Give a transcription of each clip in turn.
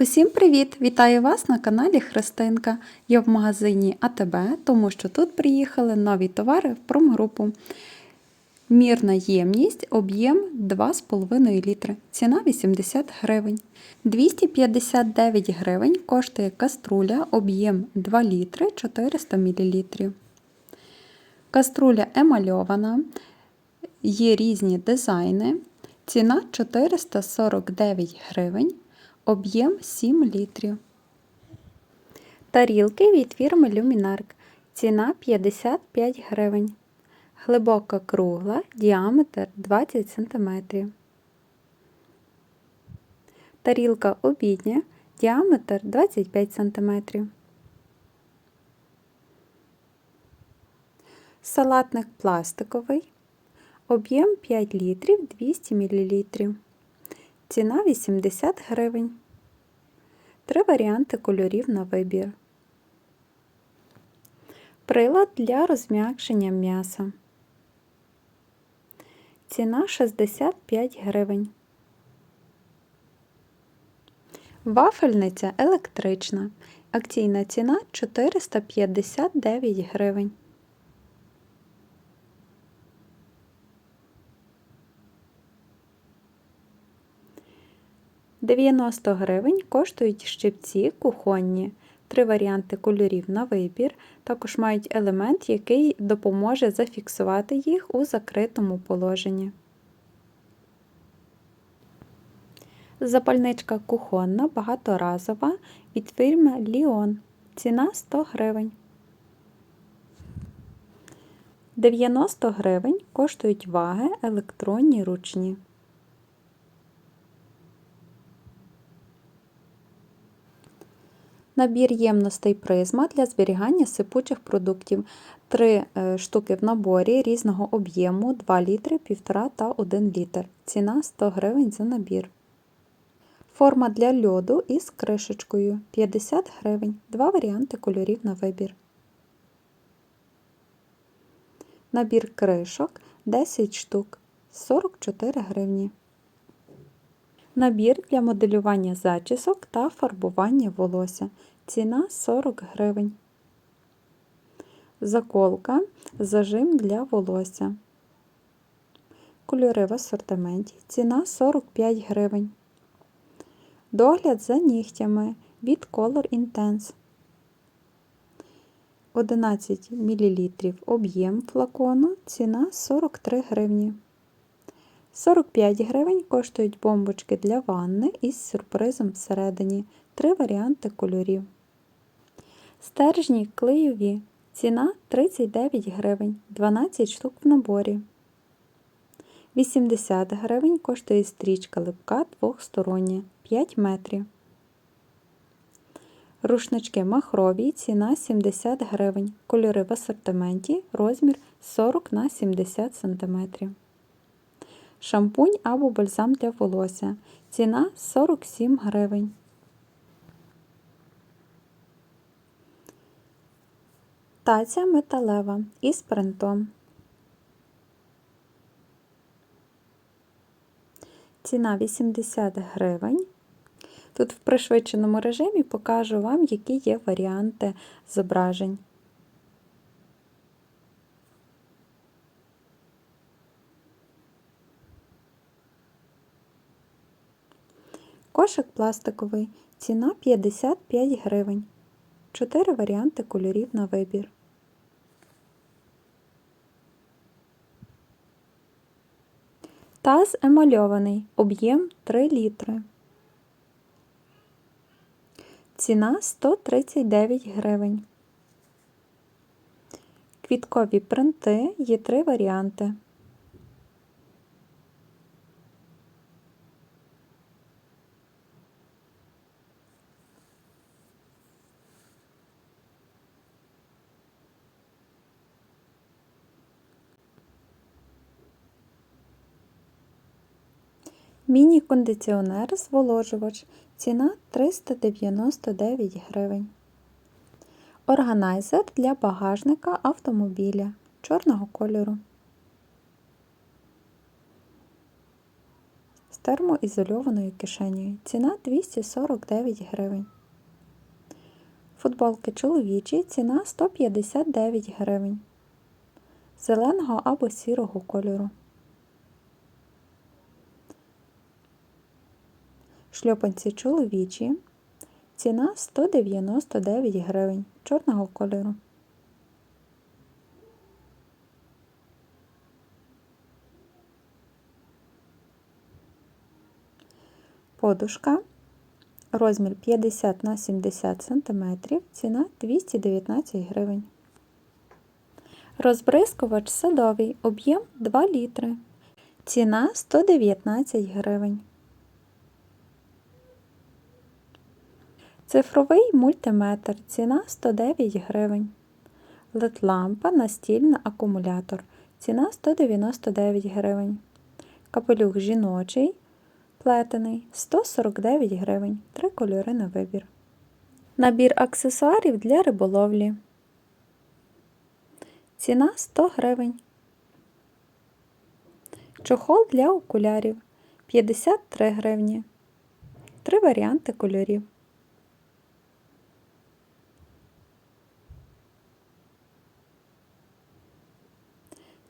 Усім привіт! Вітаю вас на каналі Христинка. Я в магазині АТБ, тому що тут приїхали нові товари в промгрупу. Мірна ємність, об'єм 2,5 літри. Ціна 80 гривень. 259 гривень коштує каструля, об'єм 2 літри 400 мл. Каструля емальована, є різні дизайни. Ціна 449 гривень, об'єм 7 літрів. Тарілки від фірми Luminark. Ціна 55 гривень. Глибока кругла, діаметр 20 см. Тарілка обідня, діаметр 25 см. Салатник пластиковий. Об'єм 5 літрів 200 мл. Ціна 80 гривень. Три варіанти кольорів на вибір. Прилад для розм'якшення м'яса. Ціна 65 гривень. Вафельниця електрична. Акційна ціна 459 гривень. «90 гривень коштують щипці кухонні. Три варіанти кольорів на вибір. Також мають елемент, який допоможе зафіксувати їх у закритому положенні. Запальничка кухонна багаторазова від фірми Ліон. Ціна 100 гривень. 90 гривень коштують ваги електронні ручні. Набір ємностей призма для зберігання сипучих продуктів. Три е, штуки в наборі різного об'єму 2 літри, 1,5 та 1 літр. Ціна 100 гривень за набір. Форма для льоду із кришечкою 50 гривень. Два варіанти кольорів на вибір. Набір кришок 10 штук 44 гривні. Набір для моделювання зачісок та фарбування волосся. Ціна 40 гривень. Заколка, зажим для волосся. Кольори в асортименті. Ціна 45 гривень. Догляд за нігтями від Color Intense. 11 мл об'єм флакону. Ціна 43 гривні. 45 гривень коштують бомбочки для ванни із сюрпризом всередині. Три варіанти кольорів. Стержні клеєві. Ціна 39 гривень, 12 штук в наборі. 80 гривень коштує стрічка липка двохстороння 5 метрів. Рушнички махрові, ціна 70 гривень. Кольори в асортименті, розмір 40 на 70 см. Шампунь або бальзам для волосся. Ціна 47 гривень. Таця металева із принтом. Ціна 80 гривень. Тут в пришвидшеному режимі покажу вам, які є варіанти зображень. Кошик пластиковий. Ціна 55 гривень. Чотири варіанти кольорів на вибір. Таз емальований. Об'єм 3 літри. Ціна 139 гривень. Квіткові принти є три варіанти. Міні-кондиціонер зволожувач. Ціна 399 гривень. Органайзер для багажника автомобіля чорного кольору. З термоізольованою кишенею. Ціна 249 гривень. Футболки чоловічі. Ціна 159 гривень. Зеленого або сірого кольору. Шльопанці чоловічі. Ціна 199 гривень чорного кольору. Подушка. Розмір 50 на 70 см. Ціна 219 гривень. Розбризкувач садовий. Об'єм 2 літри. Ціна 119 гривень. Цифровий мультиметр. Ціна 109 гривень. LED-лампа настільна акумулятор. Ціна 199 гривень. Капелюх жіночий. Плетений 149 гривень. Три кольори на вибір. Набір аксесуарів для риболовлі. Ціна 100 гривень. Чохол для окулярів 53 гривні. Три варіанти кольорів.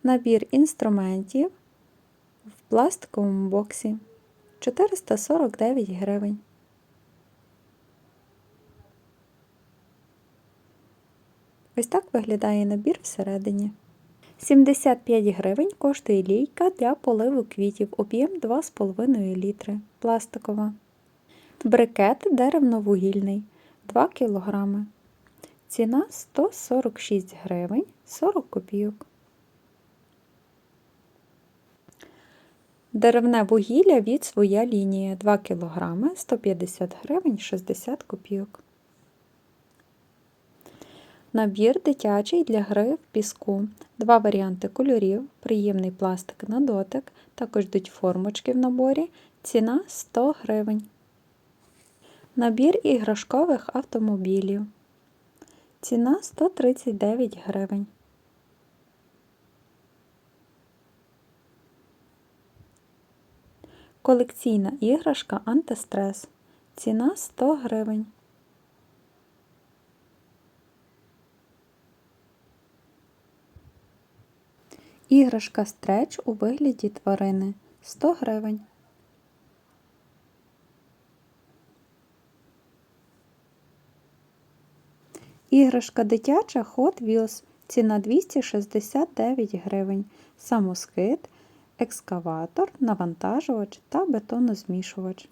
Набір інструментів в пластиковому боксі 449 гривень. Ось так виглядає набір всередині. 75 гривень коштує лійка для поливу квітів, об'єм 2,5 літри, пластикова. Брикет деревно-вугільний 2 кг. Ціна 146 гривень 40 копійок. Деревне вугілля від своя лінія 2 кг 150 гривень 60 копійок. Набір дитячий для гри в піску. Два варіанти кольорів, приємний пластик на дотик, також йдуть формочки в наборі. Ціна 100 гривень. Набір іграшкових автомобілів. Ціна 139 гривень. Колекційна іграшка антистрес. Ціна 100 гривень. Іграшка стреч у вигляді тварини 100 гривень. Іграшка дитяча Hot Wheels. Ціна 269 гривень. Самоскид, екскаватор, навантажувач та бетонозмішувач.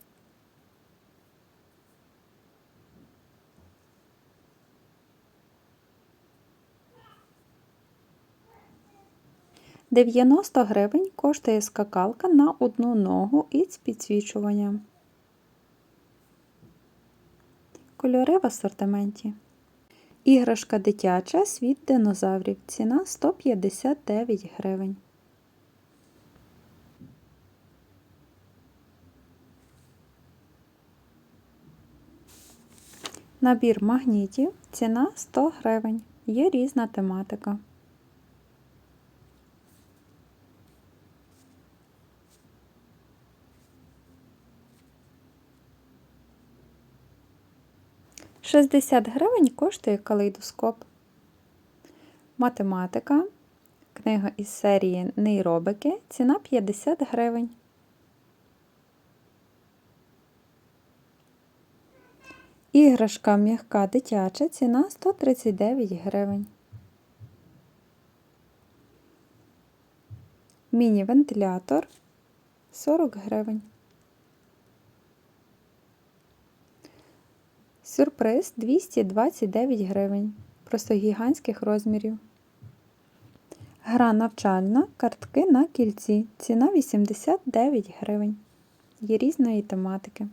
Дев'яносто гривень коштує скакалка на одну ногу із підсвічуванням. Кольори в асортименті. Іграшка дитяча світ динозаврів. Ціна 159 гривень. Набір магнітів. Ціна 100 гривень. Є різна тематика. Шістдесят гривень коштує калейдоскоп. Математика. Книга із серії Нейробики. Ціна 50 гривень. Іграшка м'яка дитяча. Ціна 139 гривень. Міні-вентилятор 40 гривень. Сюрприз 229 гривень. Просто гігантських розмірів. Гра навчальна. Картки на кільці. Ціна 89 гривень. Є різної тематики.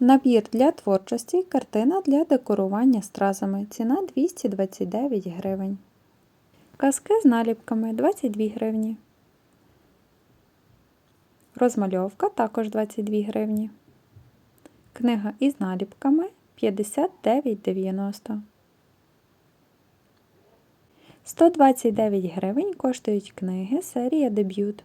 Набір для творчості. Картина для декорування стразами. Ціна 229 гривень. Казки з наліпками 22 гривні. Розмальовка також 22 гривні. Книга із наліпками 59,90. 129 гривень коштують книги серія дебют.